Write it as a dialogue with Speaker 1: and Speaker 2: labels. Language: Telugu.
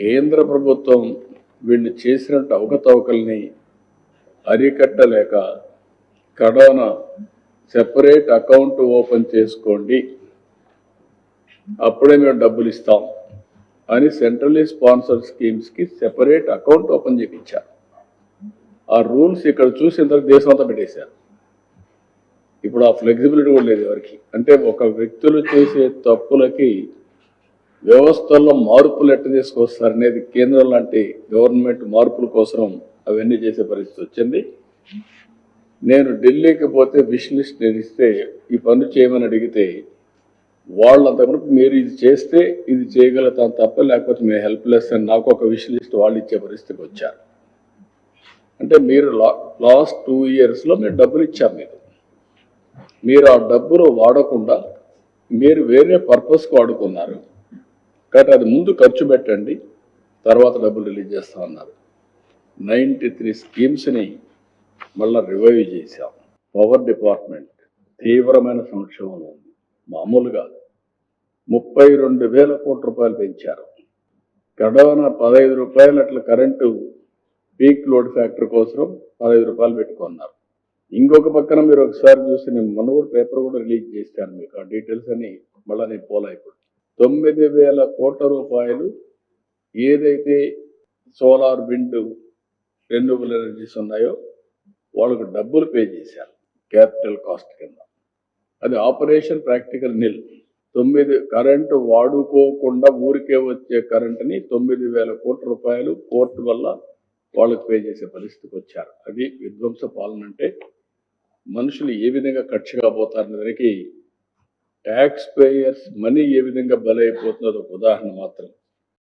Speaker 1: కేంద్ర ప్రభుత్వం వీళ్ళు చేసినట్టు అవకతవకల్ని అరికట్టలేక కరోనా సెపరేట్ అకౌంట్ ఓపెన్ చేసుకోండి. అప్పుడే మేము డబ్బులు ఇస్తాం అని సెంట్రలీ స్పాన్సర్ స్కీమ్స్కి సెపరేట్ అకౌంట్ ఓపెన్ చేయించారు ఆ రూల్స్ ఇక్కడ చూసి ఇంతకు దేశం అంతా పెట్టేశారు. ఇప్పుడు ఆ ఫ్లెక్సిబిలిటీ కూడా లేదు ఎవరికి. అంటే ఒక వ్యక్తులు చేసే తప్పులకి వ్యవస్థల్లో మార్పులు ఎట్ట తీసుకొస్తారు అనేది కేంద్రం లాంటి గవర్నమెంట్ మార్పుల కోసం అవన్నీ చేసే పరిస్థితి వచ్చింది. నేను ఢిల్లీకి పోతే విష్ లిస్ట్ నేను ఇస్తే ఈ పనులు చేయమని అడిగితే వాళ్ళంతవరకు మీరు ఇది చేస్తే ఇది చేయగలుగుతాం తప్ప లేకపోతే మేము హెల్ప్లెస్ అని నాకు ఒక విష్ లిస్ట్ వాళ్ళు ఇచ్చే పరిస్థితికి వచ్చారు. అంటే మీరు లా లాస్ట్ టూ ఇయర్స్లో మేము డబ్బులు ఇచ్చాం మీరు. మీరు ఆ డబ్బులు వాడకుండా మీరు వేరే పర్పస్కి వాడుకున్నారు. కాబట్టి అది ముందు ఖర్చు పెట్టండి తర్వాత డబ్బులు రిలీజ్ చేస్తా ఉన్నారు నైంటీ త్రీ స్కీమ్స్ని మళ్ళీ రివైవ్ చేశాం. పవర్ డిపార్ట్మెంట్ తీవ్రమైన సంక్షోభంలో ఉంది. మామూలుగా ముప్పై రెండు వేల కోట్ల రూపాయలు పెంచారు. గడవన పదహైదు రూపాయలు అట్లా కరెంటు పీక్ లోడ్ ఫ్యాక్టర్ కోసం పదహైదు రూపాయలు పెట్టుకున్నారు. ఇంకొక పక్కన మీరు ఒకసారి చూసి నేను మొన్న కూడా పేపర్ కూడా రిలీజ్ చేశాను మీకు. ఆ డీటెయిల్స్ అని మళ్ళీ నేను పోలా ఇప్పుడు. తొమ్మిది వేల కోట్ల రూపాయలు ఏదైతే సోలార్ విండ్ రెన్యూబుల్ ఎనర్జీస్ ఉన్నాయో వాళ్ళకు డబ్బులు పే చేశారు క్యాపిటల్ కాస్ట్ కింద. అది ఆపరేషన్ ప్రాక్టికల్ నిల్. తొమ్మిది కరెంటు వాడుకోకుండా ఊరికే వచ్చే కరెంటుని తొమ్మిది వేల కోట్ల రూపాయలు కోర్టు వల్ల వాళ్ళకి పే చేసే పరిస్థితికి వచ్చారు. అది విధ్వంస పాలన అంటే మనుషులు ఏ విధంగా ఖర్చుగా పోతారనేదానికి ట్యాక్స్ పేయర్స్ మనీ ఏ విధంగా బలైపోతుందో ఒక ఉదాహరణ మాత్రం.